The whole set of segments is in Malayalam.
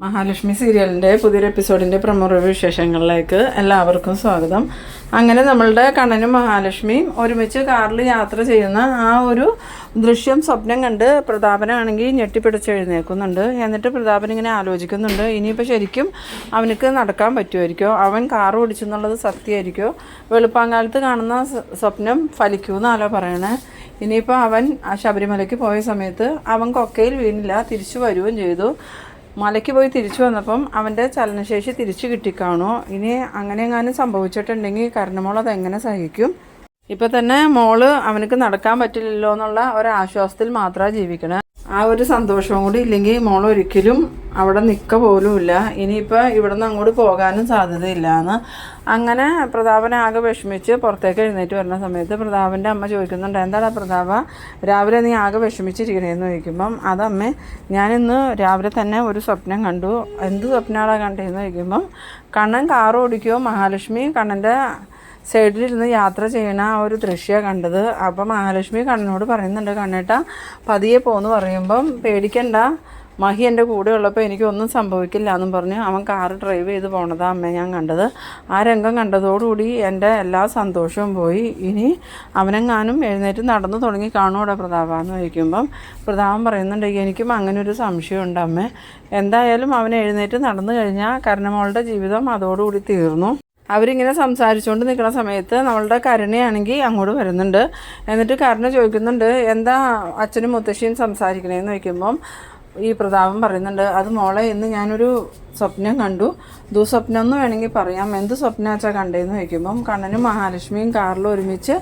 മഹാലക്ഷ്മി സീരിയലിന്റെ പുതിയൊരു എപ്പിസോഡിന്റെ പ്രമുഖ വിശേഷങ്ങളിലേക്ക് എല്ലാവർക്കും സ്വാഗതം. അങ്ങനെ നമ്മളുടെ കണ്ണനും മഹാലക്ഷ്മിയും ഒരുമിച്ച് കാറിൽ യാത്ര ചെയ്യുന്ന ആ ഒരു ദൃശ്യം സ്വപ്നം കണ്ട് പ്രതാപനാണെങ്കിൽ ഞെട്ടിപ്പിടിച്ച് എഴുന്നേൽക്കുന്നുണ്ട്. എന്നിട്ട് പ്രതാപൻ ഇങ്ങനെ ആലോചിക്കുന്നുണ്ട് ഇനിയിപ്പോൾ ശരിക്കും അവനക്ക് നടക്കാൻ പറ്റുമായിരിക്കോ? അവൻ കാർ ഓടിച്ചെന്നുള്ളത് സത്യമായിരിക്കോ? വെളുപ്പാങ്കാലത്ത് കാണുന്ന സ്വ- സ്വപ്നം ഫലിക്കുമെന്നാലോ പറയണേ. ഇനിയിപ്പോൾ അവൻ ആ ശബരിമലയ്ക്ക് പോയ സമയത്ത് അവൻ കൊക്കയിൽ വീണില്ല തിരിച്ചു വരികയും ചെയ്തു. മലയ്ക്ക് പോയി തിരിച്ചു വന്നപ്പം അവന്റെ ചലനശേഷി തിരിച്ചു കിട്ടിക്കാണോ ഇനി അങ്ങനെ എങ്ങാനും സംഭവിച്ചിട്ടുണ്ടെങ്കിൽ കരണമോൾ അതെങ്ങനെ സഹിക്കും? ഇപ്പം തന്നെ മോൾ അവനക്ക് നടക്കാൻ പറ്റില്ലല്ലോ എന്നുള്ള ഒരാശ്വാസത്തിൽ മാത്രമാണ് ജീവിക്കണേ. ആ ഒരു സന്തോഷവും കൂടി ഇല്ലെങ്കിൽ മോൾ ഒരിക്കലും അവിടെ നിൽക്ക പോലുമില്ല ഇനിയിപ്പോൾ ഇവിടെ നിന്ന് അങ്ങോട്ട് പോകാനും സാധ്യതയില്ല എന്ന് അങ്ങനെ പ്രതാപനെ ആകെ വിഷമിച്ച് പുറത്തേക്ക് എഴുന്നേറ്റ് വരുന്ന സമയത്ത് പ്രതാപന്റെ അമ്മ ചോദിക്കുന്നുണ്ട് എന്താടാ പ്രതാപ രാവിലെ നീ ആകെ വിഷമിച്ചിരിക്കണേന്ന് ചോദിക്കുമ്പം അതമ്മേ ഞാനിന്ന് രാവിലെ തന്നെ ഒരു സ്വപ്നം കണ്ടു. എന്ത് സ്വപ്നമാണ് കണ്ടതെന്ന് ചോദിക്കുമ്പം കണ്ണൻ കാർ ഓടിക്കുകയോ മഹാലക്ഷ്മി? കണ്ണന്റെ സൈഡിലിരുന്ന് യാത്ര ചെയ്യണ ആ ഒരു ദൃശ്യമാണ് കണ്ടത്. അപ്പം മഹാലക്ഷ്മി കണ്ണനോട് പറയുന്നുണ്ട് കണ്ണേട്ട പതിയെ പോന്ന് പറയുമ്പം പേടിക്കണ്ട. മഹി എന്റെ കൂടെ ഉള്ളപ്പോൾ എനിക്കൊന്നും സംഭവിക്കില്ല എന്നും പറഞ്ഞ് അവൻ കാർ ഡ്രൈവ് ചെയ്ത് പോണതാ അമ്മ ഞാൻ കണ്ടത്. ആ രംഗം കണ്ടതോടുകൂടി എന്റെ എല്ലാ സന്തോഷവും പോയി. ഇനി അവനെങ്ങാനും എഴുന്നേറ്റ് നടന്നു തുടങ്ങി കാണൂടെ പ്രതാപെന്ന് ചോദിക്കുമ്പം പ്രതാപൻ പറയുന്നുണ്ട് എനിക്കും അങ്ങനെ ഒരു സംശയമുണ്ട് അമ്മേ. എന്തായാലും അവൻ എഴുന്നേറ്റ് നടന്നു കഴിഞ്ഞാൽ കരണമോളുടെ ജീവിതം അതോടുകൂടി തീർന്നു. അവരിങ്ങനെ സംസാരിച്ചുകൊണ്ട് നിൽക്കുന്ന സമയത്ത് നമ്മളുടെ കരുണയാണെങ്കിൽ അങ്ങോട്ട് വരുന്നുണ്ട്. എന്നിട്ട് കരുണ ചോദിക്കുന്നുണ്ട് എന്താ അച്ഛനും മുത്തശ്ശിയും സംസാരിക്കണേന്ന്? ചോദിക്കുമ്പം ഈ പ്രതാപം പറയുന്നുണ്ട് അത് മോളെ ഇന്ന് ഞാനൊരു സ്വപ്നം കണ്ടു. ദുസ്വപ്നം എന്ന് വേണമെങ്കിൽ പറയാം. എന്ത് സ്വപ്നമാച്ചാ കണ്ടേന്ന് ചോദിക്കുമ്പം കണ്ണനും മഹാലക്ഷ്മിയും കാറിൽ ഒരുമിച്ച്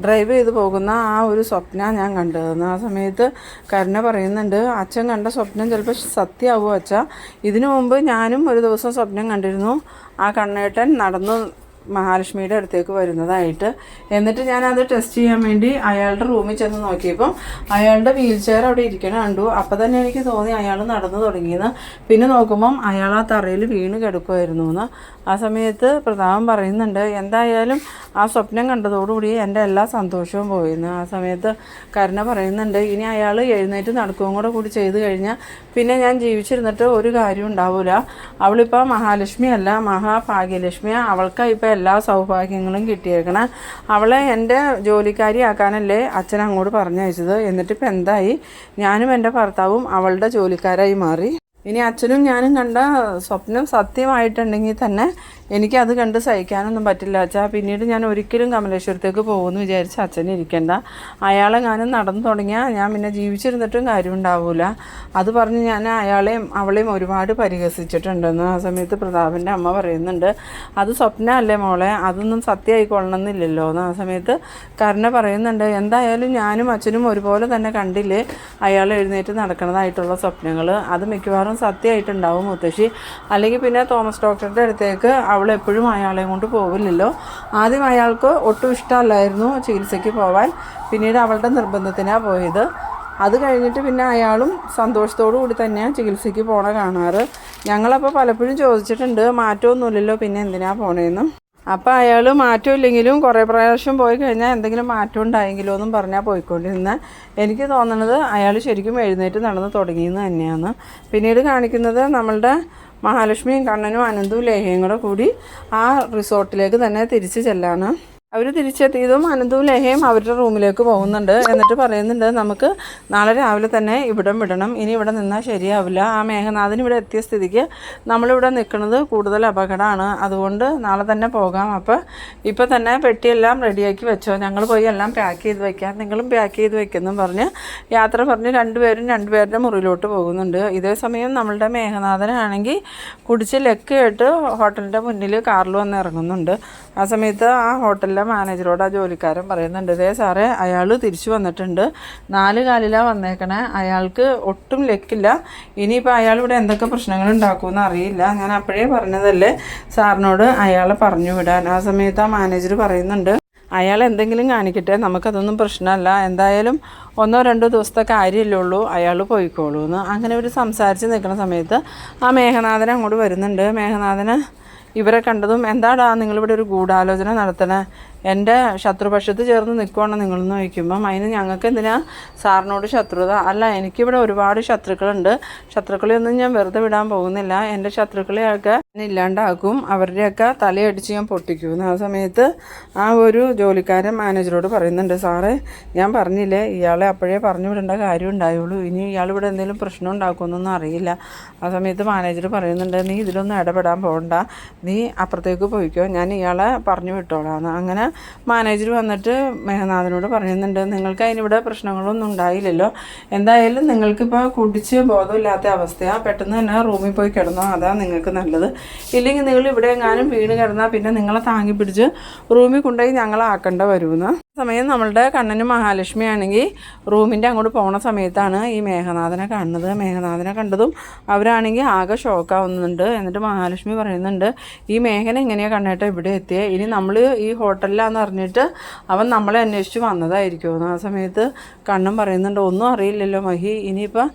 ഡ്രൈവ് ചെയ്ത് പോകുന്ന ആ ഒരു സ്വപ്ന ഞാൻ കണ്ടതെന്ന് ആ സമയത്ത് കരുണ പറയുന്നുണ്ട് അച്ഛൻ കണ്ട സ്വപ്നം ചിലപ്പോൾ സത്യമാവുമോ അച്ഛാ? ഇതിനു മുമ്പ് ഞാനും ഒരു ദിവസം സ്വപ്നം കണ്ടിരുന്നു. ആ കണ്ണേട്ടൻ നടന്നു മഹാലക്ഷ്മിയുടെ അടുത്തേക്ക് വരുന്നതായിട്ട്. എന്നിട്ട് ഞാൻ അത് ടെസ്റ്റ് ചെയ്യാൻ വേണ്ടി അയാളുടെ റൂമിൽ ചെന്ന് നോക്കിയപ്പോൾ അയാളുടെ വീൽ ചെയർ അവിടെ ഇരിക്കണ കണ്ടു. അപ്പോൾ തന്നെ എനിക്ക് തോന്നി അയാൾ നടന്നു തുടങ്ങിയെന്ന്. പിന്നെ നോക്കുമ്പം അയാൾ ആ തറയിൽ വീണ് കിടക്കുമായിരുന്നു എന്ന് ആ സമയത്ത് പ്രതാപം പറയുന്നുണ്ട് എന്തായാലും ആ സ്വപ്നം കണ്ടതോടുകൂടി എന്റെ എല്ലാ സന്തോഷവും പോയിരുന്നു ആ സമയത്ത് കരുണ പറയുന്നുണ്ട് ഇനി അയാൾ എഴുന്നേറ്റ് നടക്കുകയും കൂടെ കൂടി ചെയ്തു കഴിഞ്ഞാൽ പിന്നെ ഞാൻ ജീവിച്ചിരുന്നിട്ട് ഒരു കാര്യം ഉണ്ടാവില്ല അവളിപ്പോൾ മഹാലക്ഷ്മി അല്ല മഹാഭാഗ്യലക്ഷ്മിയാണ് അവൾക്കായി ഇപ്പോൾ എല്ലാ സൗഭാഗ്യങ്ങളും കിട്ടിയേക്കണം. അവളെ എന്റെ ജോലിക്കാരിയാക്കാനല്ലേ അച്ഛൻ അങ്ങോട്ട് പറഞ്ഞയച്ചത്. എന്നിട്ടിപ്പോൾ എന്തായി? ഞാനും എന്റെ ഭർത്താവും അവളുടെ ജോലിക്കാരായി മാറി. ഇനി അച്ഛനും ഞാനും കണ്ട സ്വപ്നം സത്യമായിട്ടുണ്ടെങ്കിൽ തന്നെ എനിക്കത് കണ്ട് സഹിക്കാനൊന്നും പറ്റില്ല. അച്ഛാ പിന്നീട് ഞാൻ ഒരിക്കലും കമലേശ്വരത്തേക്ക് പോകുമെന്ന് വിചാരിച്ച് അച്ഛൻ ഇരിക്കണ്ട. അയാളെ ഞാനും നടന്നു തുടങ്ങിയാൽ ഞാൻ പിന്നെ ജീവിച്ചിരുന്നിട്ടും കാര്യമുണ്ടാവില്ല അത് പറഞ്ഞ് ഞാൻ അയാളെയും അവളെയും ഒരുപാട് പരിഹസിച്ചിട്ടുണ്ടെന്ന് ആ സമയത്ത് പ്രതാപന്റെ അമ്മ പറയുന്നുണ്ട്. അത് സ്വപ്നമല്ലേ മോളെ? അതൊന്നും സത്യമായിക്കൊള്ളണമെന്നില്ലല്ലോ എന്ന് ആ സമയത്ത് കരുണ പറയുന്നുണ്ട്. എന്തായാലും ഞാനും അച്ഛനും ഒരുപോലെ തന്നെ കണ്ടില്ലേ? അയാൾ എഴുന്നേറ്റ് നടക്കുന്നതായിട്ടുള്ള സ്വപ്നങ്ങൾ അത് മിക്കവാറും സത്യമായിട്ടുണ്ടാവും മുത്തശ്ശി. അല്ലെങ്കിൽ പിന്നെ തോമസ് ഡോക്ടറുടെ അടുത്തേക്ക് അവൾ എപ്പോഴും അയാളെ കൊണ്ട് പോവില്ലല്ലോ. ആദ്യം അയാൾക്ക് ഒട്ടും ഇഷ്ടമല്ലായിരുന്നു ചികിത്സയ്ക്ക് പോവാൻ. പിന്നീട് അവളുടെ നിർബന്ധത്തിനാണ് പോയത്. അത് കഴിഞ്ഞിട്ട് പിന്നെ അയാളും സന്തോഷത്തോടു കൂടി തന്നെയാണ് ചികിത്സയ്ക്ക് പോണ കാണാറ്. ഞങ്ങളപ്പോൾ പലപ്പോഴും ചോദിച്ചിട്ടുണ്ട് മാറ്റമൊന്നുമില്ലല്ലോ പിന്നെ എന്തിനാണ് പോണേന്നും? അപ്പോൾ അയാൾ മാറ്റമില്ലെങ്കിലും കുറേ പ്രാവശ്യം പോയി കഴിഞ്ഞാൽ എന്തെങ്കിലും മാറ്റം ഉണ്ടായെങ്കിലോ എന്നും പറഞ്ഞാൽ പോയിക്കൊണ്ടിരുന്ന. എനിക്ക് തോന്നുന്നത് അയാൾ ശരിക്കും എഴുന്നേറ്റ് നടന്ന് തുടങ്ങിയെന്ന് തന്നെയാണ്. പിന്നീട് കാണിക്കുന്നത് നമ്മളുടെ മഹാലക്ഷ്മിയും കണ്ണനും അനന്തും ലേഹയും കൂടെ കൂടി ആ റിസോർട്ടിലേക്ക് തന്നെ തിരിച്ചു ചെല്ലാണ്. അവർ തിരിച്ചെത്തിയതും അനന്തവും ലേഹയും അവരുടെ റൂമിലേക്ക് പോകുന്നുണ്ട്. എന്നിട്ട് പറയുന്നുണ്ട് നമുക്ക് നാളെ രാവിലെ തന്നെ ഇവിടം വിടണം. ഇനി ഇവിടെ നിന്നാൽ ശരിയാവില്ല. ആ മേഘനാഥൻ ഇവിടെ എത്തിയ സ്ഥിതിക്ക് നമ്മളിവിടെ നിൽക്കുന്നത് കൂടുതൽ അപകടമാണ്. അതുകൊണ്ട് നാളെ തന്നെ പോകാം. അപ്പോൾ ഇപ്പോൾ തന്നെ പെട്ടിയെല്ലാം റെഡിയാക്കി വെച്ചോ. ഞങ്ങൾ പോയി എല്ലാം പാക്ക് ചെയ്ത് വയ്ക്കാം നിങ്ങളും പാക്ക് ചെയ്ത് വയ്ക്കുന്നു പറഞ്ഞ് യാത്ര പറഞ്ഞ് രണ്ടുപേരും രണ്ടുപേരുടെ മുറിയിലോട്ട് പോകുന്നുണ്ട്. ഇതേ സമയം നമ്മളുടെ മേഘനാഥനാണെങ്കിൽ കുടിച്ച് ലക്കായിട്ട് ഹോട്ടലിന്റെ മുന്നിൽ കാറിൽ വന്ന് ഇറങ്ങുന്നുണ്ട്. ആ സമയത്ത് ആ ഹോട്ടലിലെ മാനേജറോട് ആ ജോലിക്കാരൻ പറയുന്നുണ്ട് ഇതേ സാറേ അയാൾ തിരിച്ചു വന്നിട്ടുണ്ട്. നാല് കാലിലാണ് വന്നേക്കണേ. അയാൾക്ക് ഒട്ടും ലക്കില്ല. ഇനിയിപ്പോൾ അയാൾ ഇവിടെ എന്തൊക്കെ പ്രശ്നങ്ങൾ ഉണ്ടാക്കുമെന്ന് അറിയില്ല. ഞാൻ അപ്പോഴേ പറഞ്ഞതല്ലേ സാറിനോട് അയാളെ പറഞ്ഞു വിടാൻ. ആ സമയത്ത് ആ മാനേജർ പറയുന്നുണ്ട് അയാൾ എന്തെങ്കിലും കാണിക്കട്ടെ. നമുക്കതൊന്നും പ്രശ്നമല്ല. എന്തായാലും ഒന്നോ രണ്ടോ ദിവസത്തെ കാര്യമല്ലേ ഉള്ളൂ. അയാൾ പോയിക്കോളൂ എന്ന്. അങ്ങനെ ഒരു സംസാരിച്ച് നിൽക്കുന്ന സമയത്ത് ആ മേഘനാഥൻ അങ്ങോട്ട് വരുന്നുണ്ട്. മേഘനാഥന് ഇവരെ കണ്ടതും എന്താടാ നിങ്ങളിവിടെ ഒരു ഗൂഢാലോചന നടത്തണേ? എന്റെ ശത്രുപക്ഷത്ത് ചേർന്ന് നിൽക്കുവാണ് നിങ്ങളെന്ന് ചോദിക്കുമ്പം അതിന് ഞങ്ങൾക്ക് എന്തിനാ സാറിനോട് ശത്രുത? അല്ല എനിക്കിവിടെ ഒരുപാട് ശത്രുക്കളുണ്ട്. ശത്രുക്കളെയൊന്നും ഞാൻ വെറുതെ വിടാൻ പോകുന്നില്ല. എന്റെ ശത്രുക്കളെയൊക്കെ ഇല്ലാണ്ടാക്കും. അവരുടെയൊക്കെ തലയടിച്ച് ഞാൻ പൊട്ടിക്കും. ആ സമയത്ത് ആ ഒരു ജോലിക്കാരൻ മാനേജറോട് പറയുന്നുണ്ട് സാറേ ഞാൻ പറഞ്ഞില്ലേ ഇയാളെ അപ്പോഴേ പറഞ്ഞു വിടേണ്ട കാര്യം ഉണ്ടായുള്ളൂ. ഇനി ഇയാൾ ഇവിടെ എന്തെങ്കിലും പ്രശ്നം ഉണ്ടാക്കുമെന്നൊന്നും അറിയില്ല. ആ സമയത്ത് മാനേജർ പറയുന്നുണ്ട് നീ ഇതിലൊന്നും ഇടപെടാൻ പോകണ്ട. നീ അപ്പുറത്തേക്ക് പോയിക്കോ. ഞാൻ ഇയാളെ പറഞ്ഞു വിട്ടോളാം. അങ്ങനെ മാനേജർ വന്നിട്ട് മേഘനാഥനോട് പറയുന്നുണ്ട് നിങ്ങൾക്ക് അതിനിവിടെ പ്രശ്നങ്ങളൊന്നും ഉണ്ടായില്ലല്ലോ. എന്തായാലും നിങ്ങൾക്കിപ്പോൾ കുടിച്ച് ബോധമില്ലാത്ത അവസ്ഥയാണ് പെട്ടെന്ന് തന്നെ റൂമിൽ പോയി കിടന്നോ അതാ നിങ്ങൾക്ക് നല്ലത്. ഇല്ലെങ്കിൽ നിങ്ങൾ ഇവിടെ എങ്ങാനും വീണ് കിടന്നാൽ പിന്നെ നിങ്ങളെ താങ്ങി പിടിച്ച് റൂമിൽ കൊണ്ടുപോയി ഞങ്ങളാക്കേണ്ട വരുമെന്ന്. സമയം നമ്മളുടെ കണ്ണനും മഹാലക്ഷ്മി ആണെങ്കിൽ റൂമിന്റെ അങ്ങോട്ട് പോണ സമയത്താണ് ഈ മേഘനാഥനെ കാണുന്നത്. മേഘനാഥനെ കണ്ടതും അവരാണെങ്കിൽ ആകെ ഷോക്കാവുന്നുണ്ട് എന്നിട്ട് മഹാലക്ഷ്മി പറയുന്നുണ്ട് ഈ മേഘന എങ്ങനെയാണ് കണ്ണേട്ട ഇവിടെ എത്തിയത് ഇനി നമ്മൾ ഈ ഹോട്ടലിലാന്ന് അറിഞ്ഞിട്ട് അവൻ നമ്മളെ അന്വേഷിച്ച് വന്നതായിരിക്കുമെന്ന്. ആ സമയത്ത് കണ്ണൻ പറയുന്നുണ്ട് ഒന്നും അറിയില്ലല്ലോ മഹി ഇനിയിപ്പോൾ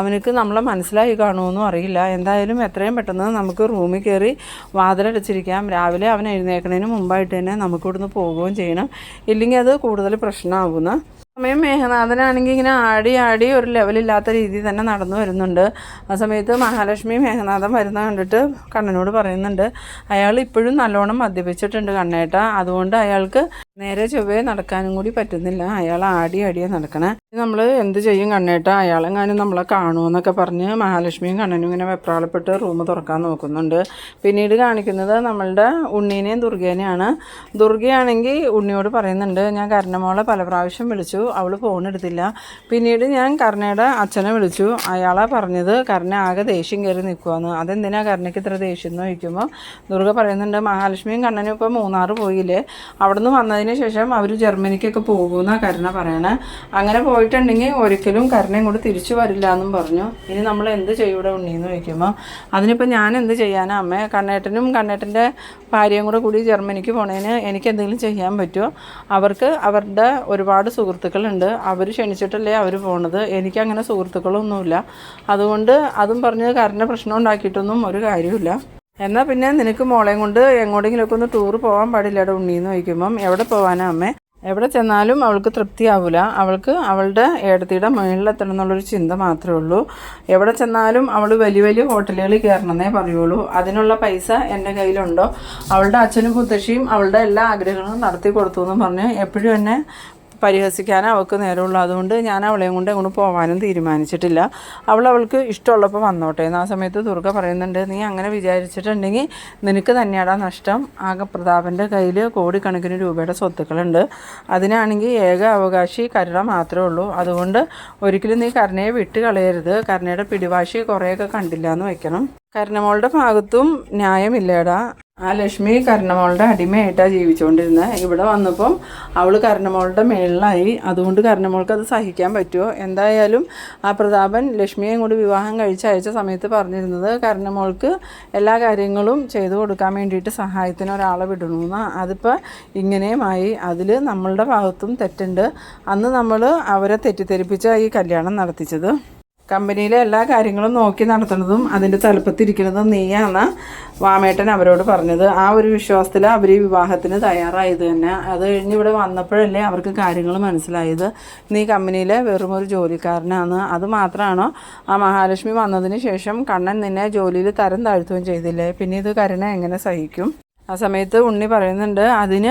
അവനക്ക് നമ്മളെ മനസ്സിലായി കാണുമെന്നും അറിയില്ല. എന്തായാലും എത്രയും പെട്ടെന്ന് നമുക്ക് റൂമിൽ കയറി വാതിലടച്ചിരിക്കാം. രാവിലെ അവൻ എഴുന്നേൽക്കുന്നതിന് മുമ്പായിട്ട് തന്നെ നമുക്ക് ഇവിടുന്ന് പോവുകയും ചെയ്യണം. ഇല്ലെങ്കിൽ അത് കൂടുതൽ പ്രശ്നമാകുന്ന സമയം മേഘനാഥനാണെങ്കിൽ ഇങ്ങനെ ആടി ആടി ഒരു ലെവലില്ലാത്ത രീതിയിൽ തന്നെ നടന്നു വരുന്നുണ്ട്. ആ സമയത്ത് മഹാലക്ഷ്മി മേഘനാഥൻ വരുന്ന കണ്ടിട്ട് കണ്ണനോട് പറയുന്നുണ്ട് അയാൾ ഇപ്പോഴും നല്ലോണം മദ്യപിച്ചിട്ടുണ്ട് കണ്ണേട്ട. അതുകൊണ്ട് അയാൾക്ക് നേരെ ചൊവ്വേ നടക്കാനും കൂടി പറ്റുന്നില്ല. അയാൾ ആടി ആടിയെ നടക്കണേ. നമ്മൾ എന്ത് ചെയ്യും കണ്ണേട്ട? അയാളെങ്ങാനും നമ്മളെ കാണുമെന്നൊക്കെ പറഞ്ഞ് മഹാലക്ഷ്മിയും കണ്ണനും ഇങ്ങനെ വെപ്രാളപ്പെട്ട് റൂം തുറക്കാൻ നോക്കുന്നുണ്ട്. പിന്നീട് കാണിക്കുന്നത് നമ്മളുടെ ഉണ്ണീനെയും ദുർഗേനെയാണ്. ദുർഗയാണെങ്കിൽ ഉണ്ണിയോട് പറയുന്നുണ്ട് ഞാൻ കർണമോളെ പല പ്രാവശ്യം വിളിച്ചു അവൾ ഫോൺ എടുത്തില്ല. പിന്നീട് ഞാൻ കർണയുടെ അച്ഛനെ വിളിച്ചു. അയാളെ പറഞ്ഞത് കർണ ആകെ ദേഷ്യം കയറി നിൽക്കുവാന്ന് അതെന്തിനാ കർണയ്ക്ക് ഇത്ര ദേഷ്യം എന്ന് ചോദിക്കുമ്പോൾ ദുർഗ പറയുന്നുണ്ട് മഹാലക്ഷ്മിയും കണ്ണനും ഇപ്പോൾ മൂന്നാറ് പോയില്ലേ? അവിടുന്ന് വന്നതിന് ശേഷം അവർ ജർമ്മനിക്കൊക്കെ പോകുമെന്നാണ് കരുണ പറയണേ. അങ്ങനെ പോയിട്ടുണ്ടെങ്കിൽ ഒരിക്കലും കരുണയും കൂടി തിരിച്ചു വരില്ല എന്നും പറഞ്ഞു. ഇനി നമ്മൾ എന്ത് ചെയ്യൂടെ ഉണ്ണിയെന്ന് ചോദിക്കുമ്പോൾ അതിനിപ്പോൾ ഞാൻ എന്ത് ചെയ്യാനാ? അമ്മ കണ്ണേട്ടനും കണ്ണേട്ടന്റെ ഭാര്യയും കൂടെ കൂടി ജർമ്മനിക്ക് പോണേന് എനിക്ക് എന്തെങ്കിലും ചെയ്യാൻ പറ്റുമോ അവർക്ക് അവരുടെ ഒരുപാട് സുഹൃത്തുക്കളുണ്ട്. അവർ ക്ഷണിച്ചിട്ടല്ലേ അവർ പോണത്. എനിക്കങ്ങനെ സുഹൃത്തുക്കളൊന്നുമില്ല. അതുകൊണ്ട് അതും പറഞ്ഞ് കരുണ പ്രശ്നം ഉണ്ടാക്കിയിട്ടൊന്നും ഒരു കാര്യമില്ല എന്നാൽ പിന്നെ നിനക്ക് മോളെയും കൊണ്ട് എങ്ങോട്ടെങ്കിലുമൊക്കെ ഒന്ന് ടൂർ പോകാൻ പാടില്ലടാ ഉണ്ണീന്ന് ചോദിക്കുമ്പം. എവിടെ പോകാനാ അമ്മേ? എവിടെ ചെന്നാലും അവൾക്ക് തൃപ്തിയാവില്ല അവൾക്ക് അവളുടെ ഏടത്തിയുടെ മുകളിലെത്തണം എന്നുള്ളൊരു ചിന്ത മാത്രമേ ഉള്ളൂ. എവിടെ ചെന്നാലും അവൾ വലിയ വലിയ ഹോട്ടലുകളിൽ കയറണമെന്നേ പറയുള്ളൂ. അതിനുള്ള പൈസ എന്റെ കയ്യിലുണ്ടോ? അവളുടെ അച്ഛനും മുത്തശ്ശിയും അവളുടെ എല്ലാ ആഗ്രഹങ്ങളും നടത്തി കൊടുത്തു എന്ന് പറഞ്ഞ് എപ്പോഴും എന്നെ പരിഹസിക്കാൻ അവൾക്ക് നേരമുള്ളൂ. അതുകൊണ്ട് ഞാൻ അവളെയും കൊണ്ട് അങ്ങോട്ട് പോകാനും തീരുമാനിച്ചിട്ടില്ല. അവൾ അവൾക്ക് ഇഷ്ടമുള്ളപ്പോൾ വന്നോട്ടെ എന്ന് ആ സമയത്ത് ദുർഗ പറയുന്നുണ്ട് നീ അങ്ങനെ വിചാരിച്ചിട്ടുണ്ടെങ്കിൽ നിനക്ക് തന്നെയാടാ നഷ്ടം. ആകെ പ്രതാപന്റെ കയ്യിൽ കോടിക്കണക്കിന് രൂപയുടെ സ്വത്തുക്കളുണ്ട്. അതിനാണെങ്കിൽ ഏക അവകാശി കരുണ മാത്രമേ ഉള്ളൂ. അതുകൊണ്ട് ഒരിക്കലും നീ കരുണയെ വിട്ട് കളയരുത് കരുണയുടെ പിടിവാശി കുറേയൊക്കെ കണ്ടില്ല എന്ന് വെക്കണം. കരുണമോളുടെ ഭാഗത്തും ന്യായമില്ലേടാ. ആ ലക്ഷ്മി കരണമോളുടെ അടിമയായിട്ടാണ് ജീവിച്ചുകൊണ്ടിരുന്നത് ഇവിടെ വന്നപ്പം അവൾ കരണമോളുടെ മേളിലായി. അതുകൊണ്ട് കരണമോൾക്ക് അത് സഹിക്കാൻ പറ്റുമോ എന്തായാലും ആ പ്രതാപൻ ലക്ഷ്മിയെ കൂടി വിവാഹം കഴിച്ച് അയച്ച സമയത്ത് പറഞ്ഞിരുന്നത് കരണമോൾക്ക് എല്ലാ കാര്യങ്ങളും ചെയ്തു കൊടുക്കാൻ വേണ്ടിയിട്ട് സഹായത്തിന് ഒരാളെ വിടണമെന്ന് അതിപ്പോൾ ഇങ്ങനെയുമായി. അതിൽ നമ്മളുടെ ഭാഗത്തും തെറ്റുണ്ട്. അന്ന് നമ്മൾ അവരെ തെറ്റിദ്ധരിപ്പിച്ച ഈ കല്യാണം നടത്തിച്ചത്. കമ്പനിയിലെ എല്ലാ കാര്യങ്ങളും നോക്കി നടത്തുന്നതും അതിന്റെ തലപ്പത്തിരിക്കുന്നതും നീയാണ് വാമേട്ടൻ അവരോട് പറഞ്ഞത്. ആ ഒരു വിശ്വാസത്തിൽ അവർ ഈ വിവാഹത്തിന് തയ്യാറായത് തന്നെ. അത് കഴിഞ്ഞ് ഇവിടെ വന്നപ്പോഴല്ലേ അവർക്ക് കാര്യങ്ങൾ മനസ്സിലായത്. നീ കമ്പനിയിലെ വെറുമൊരു ജോലിക്കാരനാണ്. അത് മാത്രമാണോ? ആ മഹാലക്ഷ്മി വന്നതിന് ശേഷം കണ്ണൻ നിന്നെ ജോലിയിൽ തരം താഴ്ത്തുകയും ചെയ്തില്ലേ? പിന്നെ ഇത് കരുണ എങ്ങനെ സഹിക്കും? ആ സമയത്ത് ഉണ്ണി പറയുന്നുണ്ട് അതിന്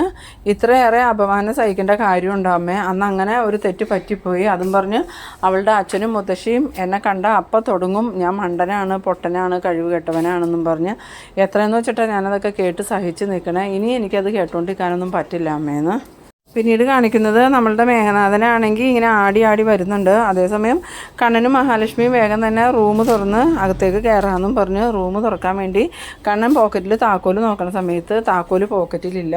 ഇത്രയേറെ അപമാനം സഹിക്കേണ്ട കാര്യമുണ്ടോ അമ്മേ? അന്ന് അങ്ങനെ ഒരു തെറ്റ് പറ്റിപ്പോയി. അതും പറഞ്ഞ് അവളുടെ അച്ഛനും മുത്തശ്ശിയും എന്നെ കണ്ട അപ്പം തുടങ്ങും ഞാൻ മണ്ടനാണ് പൊട്ടനാണ് കഴിവ് കെട്ടവനാണെന്നും പറഞ്ഞ് എത്രയെന്ന് വെച്ചിട്ടാണ് ഞാനതൊക്കെ കേട്ട് സഹിച്ച് നിൽക്കണേ ഇനി എനിക്കത് കേട്ടുകൊണ്ടിരിക്കാനൊന്നും പറ്റില്ല അമ്മേന്ന്. പിന്നീട് കാണിക്കുന്നത് നമ്മളുടെ മേഘനാഥനാണെങ്കിൽ ഇങ്ങനെ ആടി ആടി വരുന്നുണ്ട്. അതേസമയം കണ്ണനും മഹാലക്ഷ്മിയും വേഗം തന്നെ റൂം തുറന്ന് അകത്തേക്ക് കയറാമെന്നും പറഞ്ഞ് റൂം തുറക്കാൻ വേണ്ടി കണ്ണൻ പോക്കറ്റിൽ താക്കോൽ നോക്കുന്ന സമയത്ത് താക്കോൽ പോക്കറ്റിലില്ല.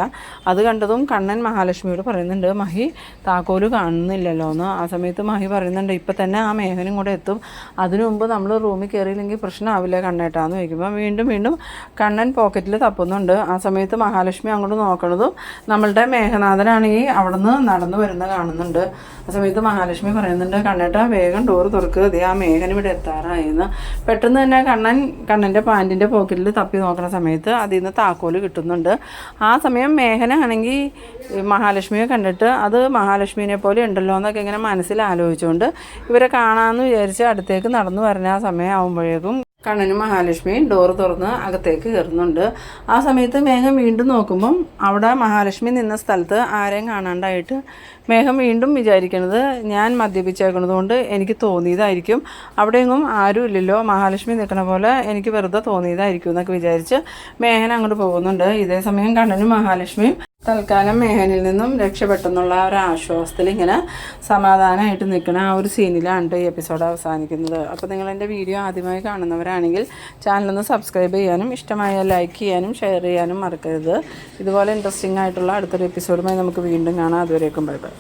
അത് കണ്ടതും കണ്ണൻ മഹാലക്ഷ്മിയോട് പറയുന്നുണ്ട് മഹി താക്കോൽ കാണുന്നില്ലല്ലോ എന്ന്. ആ സമയത്ത് മഹി പറയുന്നുണ്ട് ഇപ്പം തന്നെ ആ മേഘനും കൂടെ എത്തും. അതിനു മുമ്പ് നമ്മൾ റൂമിൽ കയറിയില്ലെങ്കിൽ പ്രശ്നമാവില്ല കണ്ണേട്ടാന്ന്. ചോദിക്കുമ്പോൾ വീണ്ടും വീണ്ടും കണ്ണൻ പോക്കറ്റിൽ തപ്പുന്നുണ്ട്. ആ സമയത്ത് മഹാലക്ഷ്മി അങ്ങോട്ട് നോക്കണതും നമ്മളുടെ മേഘനാഥനാണെങ്കിൽ ഇറങ്ങി അവിടുന്ന് നടന്നു വരുന്ന കാണുന്നുണ്ട്. ആ സമയത്ത് മഹാലക്ഷ്മി പറയുന്നുണ്ട് കണ്ണേട്ട വേഗം ഡോറ് തുറക്കുക ദേ ആ മേഘൻ ഇവിടെ എത്താറായിരുന്നു പെട്ടെന്ന് തന്നെ കണ്ണൻ കണ്ണന്റെ പാന്റിന്റെ പോക്കറ്റിൽ തപ്പി നോക്കുന്ന സമയത്ത് അതിൽ നിന്ന് താക്കോൽ കിട്ടുന്നുണ്ട്. ആ സമയം മേഘനാണെങ്കിൽ മഹാലക്ഷ്മിയെ കണ്ടിട്ട് അത് മഹാലക്ഷ്മിനെ പോലെ ഉണ്ടല്ലോ എന്നൊക്കെ ഇങ്ങനെ മനസ്സിൽ ആലോചിച്ചുകൊണ്ട് ഇവരെ കാണാമെന്ന് വിചാരിച്ച് അടുത്തേക്ക് നടന്നു വരുന്ന ആ സമയം ആകുമ്പോഴേക്കും കണ്ണനും മഹാലക്ഷ്മിയും ഡോറ് തുറന്ന് അകത്തേക്ക് കയറുന്നുണ്ട്. ആ സമയത്ത് മേഘം വീണ്ടും നോക്കുമ്പം അവിടെ മഹാലക്ഷ്മി നിന്ന സ്ഥലത്ത് ആരെയും കാണാണ്ടായിട്ട് മേഘം വീണ്ടും വിചാരിക്കണത് ഞാൻ മദ്യപിച്ചേക്കണത് കൊണ്ട് എനിക്ക് തോന്നിയതായിരിക്കും. അവിടെയെങ്ങും ആരും ഇല്ലല്ലോ. മഹാലക്ഷ്മി നിൽക്കണ പോലെ എനിക്ക് വെറുതെ തോന്നിയതായിരിക്കും എന്നൊക്കെ വിചാരിച്ച് മേഘൻ അങ്ങോട്ട് പോകുന്നുണ്ട്. ഇതേ സമയം കണ്ണനും മഹാലക്ഷ്മിയും തൽക്കാലം മേഹനിൽ നിന്നും രക്ഷപ്പെട്ടെന്നുള്ള ഒരു ആശ്വാസത്തിൽ ഇങ്ങനെ സമാധാനമായിട്ട് നിൽക്കുന്ന ആ ഒരു സീനിലാണ് ഈ എപ്പിസോഡ് അവസാനിക്കുന്നത്. അപ്പോൾ നിങ്ങൾ എന്റെ വീഡിയോ ആദ്യമായി കാണുന്നവരാണെങ്കിൽ ചാനലൊന്ന് സബ്സ്ക്രൈബ് ചെയ്യാനും ഇഷ്ടമായ ലൈക്ക് ചെയ്യാനും ഷെയർ ചെയ്യാനും മറക്കരുത്. ഇതുപോലെ ഇൻട്രസ്റ്റിംഗ് ആയിട്ടുള്ള അടുത്തൊരു എപ്പിസോഡുമായി നമുക്ക് വീണ്ടും കാണാം. അതുവരേക്കും ബൈ ബൈ